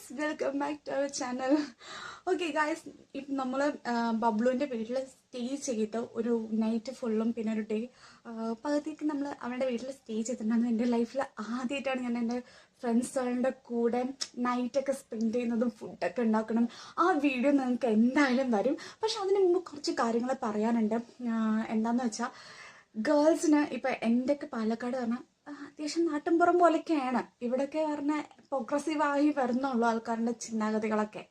Guys welcome back to our channel okay guys ഇപ്പം നമ്മൾ ബബ്ലുവിന്റെ വീട്ടിൽ സ്റ്റേ ചെയ്ത് ഒരു നൈറ്റ് ഫുള്ളും പിന്നെ ഒരു ഡേ പകുതിക്ക് നമ്മൾ അവരുടെ വീട്ടിൽ സ്റ്റേ ചെയ്തിട്ടുണ്ടായിരുന്നു. എന്റെ ലൈഫിൽ ആദ്യമായിട്ടാണ് ഞാൻ എന്റെ ഫ്രണ്ട്സുകളുടെ കൂടെ നൈറ്റൊക്കെ സ്പെൻഡ് ചെയ്യുന്നതും ഫുഡൊക്കെ ഉണ്ടാക്കണം. ആ വീഡിയോ നിങ്ങൾക്ക് എന്തായാലും വരും. പക്ഷെ അതിന് മുമ്പ് കുറച്ച് കാര്യങ്ങൾ പറയാനുണ്ട്. എന്താണെന്ന് വെച്ചാൽ ഗേൾസിന് ഇപ്പം എന്റെയൊക്കെ പാലക്കാട് പറഞ്ഞാൽ അത്യാവശ്യം നാട്ടിൻപുറം പോലെയൊക്കെയാണ് ഇവിടെയൊക്കെ പറഞ്ഞ പ്രോഗ്രസീവായി വരുന്നുള്ളൂ ആൾക്കാരുടെ ചിന്താഗതികളൊക്കെ.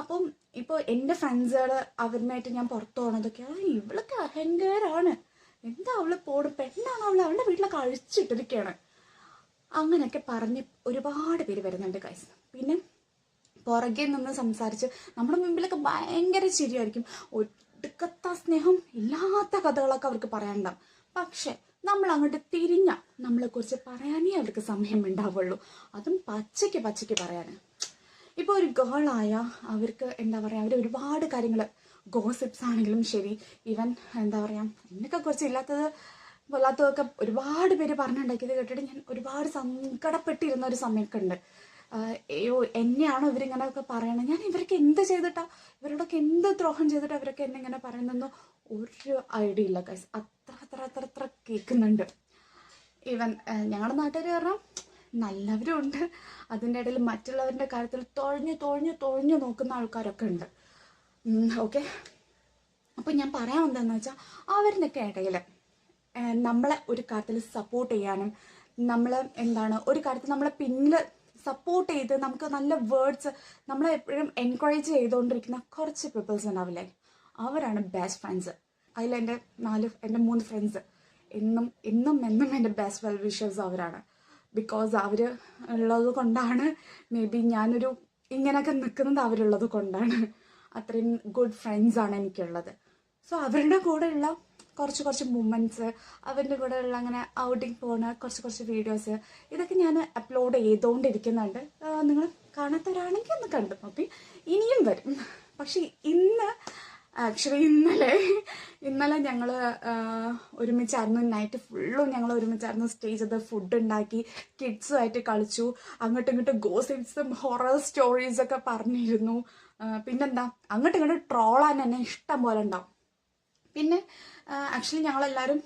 അപ്പം ഇപ്പോൾ എന്റെ ഫ്രണ്ട്സുകൾ അവരുമായിട്ട് ഞാൻ പുറത്തു പോകണതൊക്കെ ഇവളൊക്കെ അഹങ്കാരാണ് എന്താ അവൾ പോടും പെണ്ണാണ് അവൾ അവളുടെ വീട്ടിലൊക്കെ കഴിച്ചിട്ടിരിക്കുകയാണ് അങ്ങനെയൊക്കെ പറഞ്ഞ് ഒരുപാട് പേര് വരുന്നുണ്ട് കൈസ് പിന്നെ പുറകെ നിന്ന് സംസാരിച്ച് നമ്മുടെ മുമ്പിലൊക്കെ ഭയങ്കര ചിരിയായിരിക്കും. ഒടുക്കത്ത സ്നേഹം ഇല്ലാത്ത കഥകളൊക്കെ അവർക്ക് പറയാനുണ്ടാവും. പക്ഷെ നമ്മൾ അങ്ങോട്ട് തിരിഞ്ഞ നമ്മളെ കുറിച്ച് പറയാനേ അവർക്ക് സമയം ഉണ്ടാവുള്ളൂ അതും പച്ചയ്ക്ക് പച്ചയ്ക്ക് പറയാൻ ഇപ്പോൾ ഒരു ഗേളായ അവർക്ക് എന്താ പറയുക അവർ ഒരുപാട് കാര്യങ്ങൾ ഗോസിപ്സ് ആണെങ്കിലും ശരി ഈവൻ എന്താ പറയുക എന്നൊക്കെ കുറച്ച് ഇല്ലാത്തത് വല്ലാത്തതൊക്കെ ഒരുപാട് പേര് പറഞ്ഞുണ്ടാക്കിയത് കേട്ടിട്ട് ഞാൻ ഒരുപാട് സങ്കടപ്പെട്ടിരുന്ന ഒരു സമയമൊക്കെ ഉണ്ട്. അയ്യോ എന്നെയാണോ ഇവരിങ്ങനെയൊക്കെ പറയണത് ഞാൻ ഇവർക്ക് എന്ത് ചെയ്തിട്ടാ? ഇവരോടൊക്കെ എന്ത് ദ്രോഹം ചെയ്തിട്ടാ ഇവരൊക്കെ എന്നെ ഇങ്ങനെ പറയുന്നതെന്നോ ഒരു ഐഡിയ ഇല്ല കൈസ് അത്ര അത്ര അത്ര കേൾക്കുന്നുണ്ട്. ഈവൻ ഞങ്ങളുടെ നാട്ടുകാർ പറഞ്ഞാൽ നല്ലവരും ഉണ്ട്. അതിന്റെ ഇടയിൽ മറ്റുള്ളവരുടെ കാര്യത്തിൽ തുഴഞ്ഞു തുഴഞ്ഞു തുഴഞ്ഞു നോക്കുന്ന ആൾക്കാരൊക്കെ ഉണ്ട്. ഓക്കെ? അപ്പം ഞാൻ പറയാൻ വന്നതെന്ന് വെച്ചാൽ അവരുടെയൊക്കെ ഇടയിൽ നമ്മളെ ഒരു കാര്യത്തിൽ സപ്പോർട്ട് ചെയ്യാനും നമ്മളെ എന്താണ് ഒരു കാര്യത്തിൽ നമ്മളെ പിന്നിൽ സപ്പോർട്ട് ചെയ്ത് നമുക്ക് നല്ല വേർഡ്സ് നമ്മളെ എപ്പോഴും എൻകറേജ് ചെയ്തുകൊണ്ടിരിക്കുന്ന കുറച്ച് പീപ്പിൾസ് ഉണ്ടാവില്ലേ? അവരാണ് ബെസ്റ്റ് ഫ്രണ്ട്സ് അതിൽ എന്റെ നാല് എന്റെ മൂന്ന് ഫ്രണ്ട്സ് എന്നും എന്നും എന്നും എന്റെ ബെസ്റ്റ് വെൽ വിഷേഴ്സ് അവരാണ്. ബിക്കോസ് അവർ ഉള്ളത് കൊണ്ടാണ് മേ ബി ഞാനൊരു ഇങ്ങനെയൊക്കെ നിൽക്കുന്നത് അവരുള്ളത് കൊണ്ടാണ്. അത്രയും ഗുഡ് ഫ്രണ്ട്സാണ് എനിക്കുള്ളത്. സോ അവരുടെ കൂടെയുള്ള കുറച്ച് കുറച്ച് മൂമെന്റ്സ് അവരുടെ കൂടെയുള്ള അങ്ങനെ ഔട്ടിങ് പോകുന്ന കുറച്ച് കുറച്ച് വീഡിയോസ് ഇതൊക്കെ ഞാൻ അപ്ലോഡ് ചെയ്തുകൊണ്ടിരിക്കുന്നുണ്ട് നിങ്ങൾ കാണാത്തവരാണെങ്കിൽ ഒന്ന് കണ്ടു നോക്കി. ഇനിയും വരും. പക്ഷേ ഇന്ന് ആക്ച്വലി ഇന്നലെ ഇന്നലെ ഞങ്ങൾ ഒരുമിച്ചായിരുന്നു നൈറ്റ് ഫുള്ളും ഞങ്ങൾ ഒരുമിച്ചായിരുന്നു സ്റ്റേ ചെയ്ത് ഫുഡ് ഉണ്ടാക്കി കിഡ്സുമായിട്ട് കളിച്ചു. അങ്ങോട്ടും ഇങ്ങോട്ടും ഗോസിപ്സും ഹൊറർ സ്റ്റോറീസൊക്കെ പറഞ്ഞിരുന്നു. പിന്നെന്താ? അങ്ങോട്ടും ഇങ്ങോട്ടും ട്രോളാൻ തന്നെ ഇഷ്ടം പോലെ ഉണ്ടാവും. പിന്നെ ആക്ച്വലി ഞങ്ങളെല്ലാവരും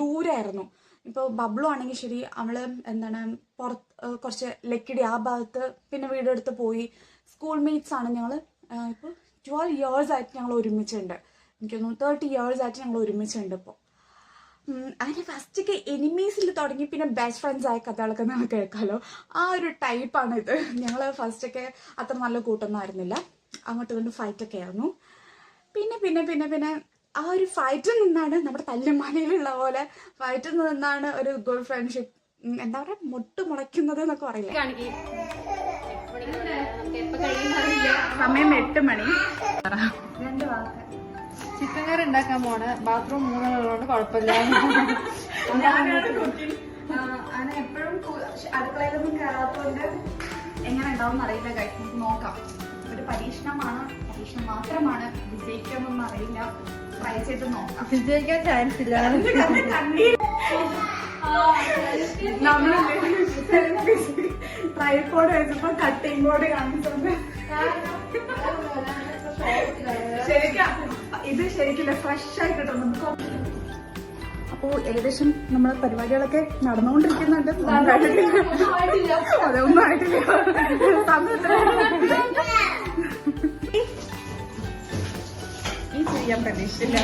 ദൂരായിരുന്നു ഇപ്പോൾ ബബ്ലു ആണെങ്കിൽ ശരി അവൾ എന്താണ് പുറത്ത് കുറച്ച് ലക്കിടി ആ ഭാഗത്ത് പിന്നെ വീടെടുത്ത് പോയി. സ്കൂൾ മീറ്റ്സ് ആണ് ഞങ്ങൾ ഇപ്പോൾ ട്വൽവ് ഇയേഴ്സ് ആയിട്ട് ഞങ്ങൾ ഒരുമിച്ചുണ്ട്. എനിക്ക് തോന്നുന്നു തേർട്ടി ഇയേഴ്സ് ആയിട്ട് ഞങ്ങൾ ഒരുമിച്ചുണ്ട് ഇപ്പോൾ അതിന് ഫസ്റ്റൊക്കെ എനിമീസിൽ തുടങ്ങി പിന്നെ ബെസ്റ്റ് ഫ്രണ്ട്സ് ആയ കഥകളൊക്കെ നമ്മൾ കേൾക്കാമല്ലോ ആ ഒരു ടൈപ്പാണ് ഇത്. ഞങ്ങൾ ഫസ്റ്റൊക്കെ അത്ര നല്ല കൂട്ടൊന്നും ആയിരുന്നില്ല. അങ്ങോട്ട് കൊണ്ട് ഫൈറ്റൊക്കെ ആയിരുന്നു. പിന്നെ പിന്നെ പിന്നെ പിന്നെ ആ ഒരു ഫൈറ്റിൽ നിന്നാണ് നമ്മുടെ തല്ലുമാലയിലുള്ള പോലെ ഫൈറ്റിൽ നിന്നാണ് ഒരു ഗുഡ് ഫ്രണ്ട്ഷിപ്പ് എന്താ പറയാ മുട്ട് മുളയ്ക്കുന്നത് എന്നൊക്കെ പറയില്ലേ? സമയം എട്ട് മണി. ചിക്കൻ കറി ഉണ്ടാക്കാൻ പോണ ബാത്റൂം മൂന്നുള്ളതുകൊണ്ട് കുഴപ്പമില്ല. അങ്ങനെ എപ്പോഴും അടുക്കളയിലൊന്നും കയറാത്തതുകൊണ്ട് എങ്ങനെ ഉണ്ടാവും അറിയില്ല കഴിക്കും നമുക്ക് നോക്കാം. ഒരു പരീക്ഷണമാണ്. പരീക്ഷണം മാത്രമാണ്. വിജയിക്കുമെന്നൊന്നും അറിയില്ല. ട്രൈ ചെയ്ത് നോക്കാം. വിജയിക്കാൻ ചാൻസ് ഇല്ല. നമ്മൾ ട്രൈപോഡ് വെച്ചപ്പോ കട്ടിംഗ് ബോർഡ് കാണിച്ചത് ശരിക്കും ഇത് ശരിക്കില്ല ഫ്രഷ് ആയി കിട്ടും നമുക്ക് അപ്പോ ഏകദേശം നമ്മളെ പരിപാടികളൊക്കെ നടന്നുകൊണ്ടിരിക്കുന്നുണ്ട്. അതൊന്നും ആയിട്ടില്ല? ഈ ചെയ്യാൻ പ്രതീക്ഷിച്ചില്ല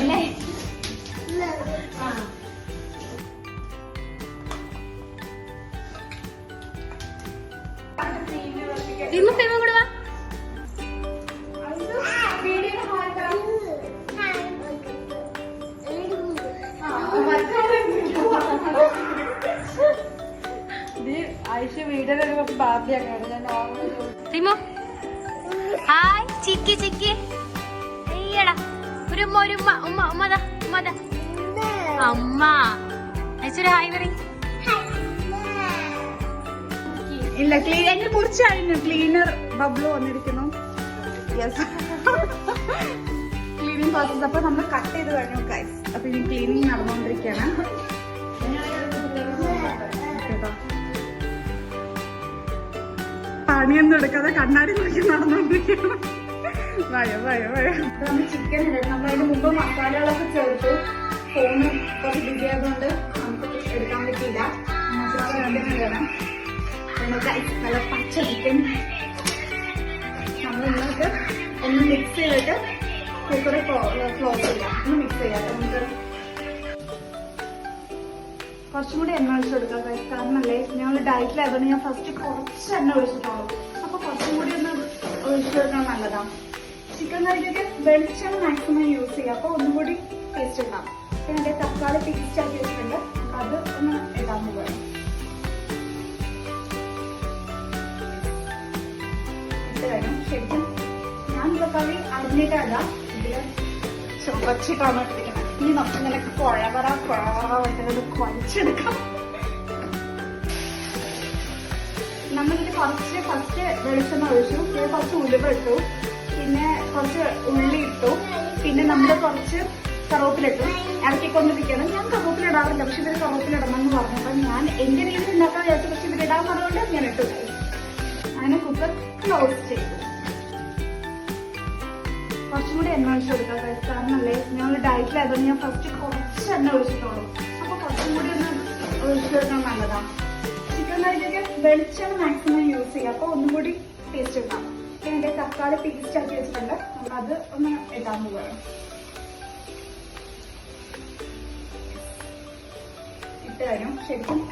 ഹായ് ചിക്കി ചിക്കി. അയ്യടാ ഒരു ഉമ്മ ഒരു ഉമ്മ ഉമ്മ ഉമ്മതാ ഉമ്മതാ അമ്മ ഐശ്വര്യ ഹായ് പറയും. ഇല്ല ക്ലീൻ എന്നെ കഴിഞ്ഞു ക്ലീനർ ബബ്ലു വന്നിരിക്കുന്നു. യെസ് ക്ലീനിങ് പ്രോസസ് അപ്പൊ നമ്മൾ കട്ട് ചെയ്ത് കഴിഞ്ഞു ഗൈസ് അപ്പൊ ഇനി ക്ലീനിങ് നടന്നുകൊണ്ടിരിക്കുകയാണ്. പണിയൊന്നും എടുക്കാതെ കണ്ണാടി നോക്കി നടന്നുകൊണ്ടിരിക്കണം വയോ വയോ വയോ നമ്മൾ ചിക്കൻ നമ്മൾ അതിന് മുമ്പ് മസാലകളൊക്കെ ചേർത്തു ഫോണ് കുറച്ച് ബിസി ആയതുകൊണ്ട് നമുക്ക് എടുക്കാൻ പറ്റിയില്ല. മസാല രണ്ടും നമുക്ക് നല്ല പച്ച ചിക്കൻ നമ്മൾ ഒന്ന് മിക്സ് ചെയ്തിട്ട് കുക്കറെ ക്ലോസ് ചെയ്യാം. ഒന്ന് മിക്സ് ചെയ്യാം. നമുക്ക് കുറച്ചും കൂടി എണ്ണ ഒഴിച്ചു കൊടുക്കാം കാരണം അല്ലേ ഞങ്ങൾ ഡയറ്റിലായതുകൊണ്ട് ഞാൻ ഫസ്റ്റ് കുറച്ച് എണ്ണ ഒഴിച്ചിട്ടുള്ളൂ അപ്പൊ കുറച്ചും കൂടി ഒന്ന് ഒഴിച്ചു കൊടുക്കാൻ നല്ലതാണ് ചിക്കൻ കറിക്കൊക്കെ വെളിച്ചെണ്ണ മാക്സിമം യൂസ് ചെയ്യുക അപ്പൊ ഒന്നും കൂടി ടേസ്റ്റ് ഉണ്ടാവും പിന്നെ തക്കാളി പേസ്റ്റ് ആക്കി വെച്ചിട്ടുണ്ട്. അത് ഒന്ന് ഇടാൻ പോകാം കഴിഞ്ഞു ശരിക്കും ഞാൻ തക്കാളി അറിഞ്ഞിട്ടല്ല. ഇതിൽ ചുവച്ചിട്ടാണ് ഇട്ടിരിക്കുന്നത് ഇനി നമുക്ക് ഇങ്ങനെ കുഴവറ കുഴവറ കുഴച്ചെടുക്കാം നമ്മളിത് കുറച്ച് ഫസ്റ്റ് വെളിച്ചെണ്ണ ഒഴിച്ചു. പിന്നെ കുറച്ച് ഉലുവ ഇട്ടു. പിന്നെ കുറച്ച് ഉള്ളി ഇട്ടു. പിന്നെ നമ്മൾ കുറച്ച് കറുവപ്പിലിട്ടു. ഇറക്കിക്കൊണ്ടിരിക്കണം ഞാൻ കറുവപ്പിലിടാറില്ല. പക്ഷെ ഇവർ കറുവപ്പിലിടണം എന്ന് പറഞ്ഞപ്പോൾ ഞാൻ എന്റെ രീതിയിൽ ഉണ്ടാക്കാൻ വിചാരിച്ചു പക്ഷെ ഇവരിടാൻ പറഞ്ഞുകൊണ്ട് ഞാൻ ഇട്ടു. അങ്ങനെ കുക്കർ ക്ലോസ് ചെയ്തു. കുറച്ചും കൂടി എണ്ണ ഒഴിച്ചു കൊടുക്കാം guys. ഞാൻ ഒരു ഡയറ്റിലായതുകൊണ്ട് ഞാൻ ഫസ്റ്റ് കുറച്ച് എണ്ണ ഒഴിച്ചിട്ടുള്ളൂ. അപ്പൊ കുറച്ചും കൂടി ഒന്ന് ഒഴിച്ചു കൊടുക്കാൻ നല്ലതാണ് ചിക്കൻ കറിക്കൊക്കെ വെളിച്ചെണ്ണ മാക്സിമം യൂസ് ചെയ്യുക അപ്പൊ ഒന്നും കൂടി ടേസ്റ്റ് ഉണ്ടാവും. എന്റെ തക്കാളി പേസ്റ്റ് ആക്കി വെച്ചിട്ടുണ്ട്. അത് ഒന്ന് ഇടാൻ പോവുകയാണ് ഇട്ട് കഴിഞ്ഞു. ശരിക്കും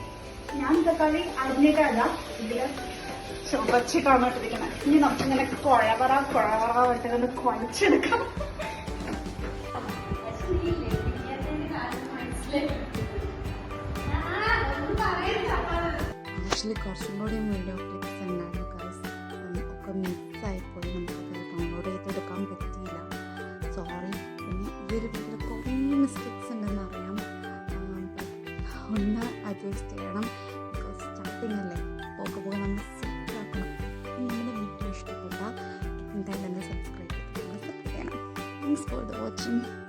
ഞാൻ തക്കാളി അരിഞ്ഞിട്ടല്ല ഇതിൽ ചുവച്ചിട്ടാണ് ഇട്ടിരിക്കുന്നത് ഇനി നമുക്ക് ഇങ്ങനെ കുഴവറ കുഴവറ ഇങ്ങനെ കുഴച്ചെടുക്കാം ആക്ച്വലി കുറച്ചും കൂടി വീഡിയോ ക്ലിപ്സ് ഉണ്ടായിരുന്നു ഗൈസ് ഒക്കെ മിസ്സായിപ്പോയി നമുക്കത് ഡൗൺലോഡ് ചെയ്തെടുക്കാൻ പറ്റിയില്ല. സോറി പിന്നെ ഈ ഒരു വീഡിയോയിൽ കുറേ മിസ്റ്റേക്സ് ഉണ്ടെന്ന് അറിയാം. ഒന്ന് അഡ്ജസ്റ്റ് ചെയ്യണം. ബിക്കോസ് സ്റ്റാർട്ടിങ് അല്ലേ? പോകെ പോകെ നമ്മൾ എന്തായാലും തന്നെ സബ്സ്ക്രൈബ് ചെയ്ത് സപ്പോർട്ട് ചെയ്യണം thanks for the watching love you all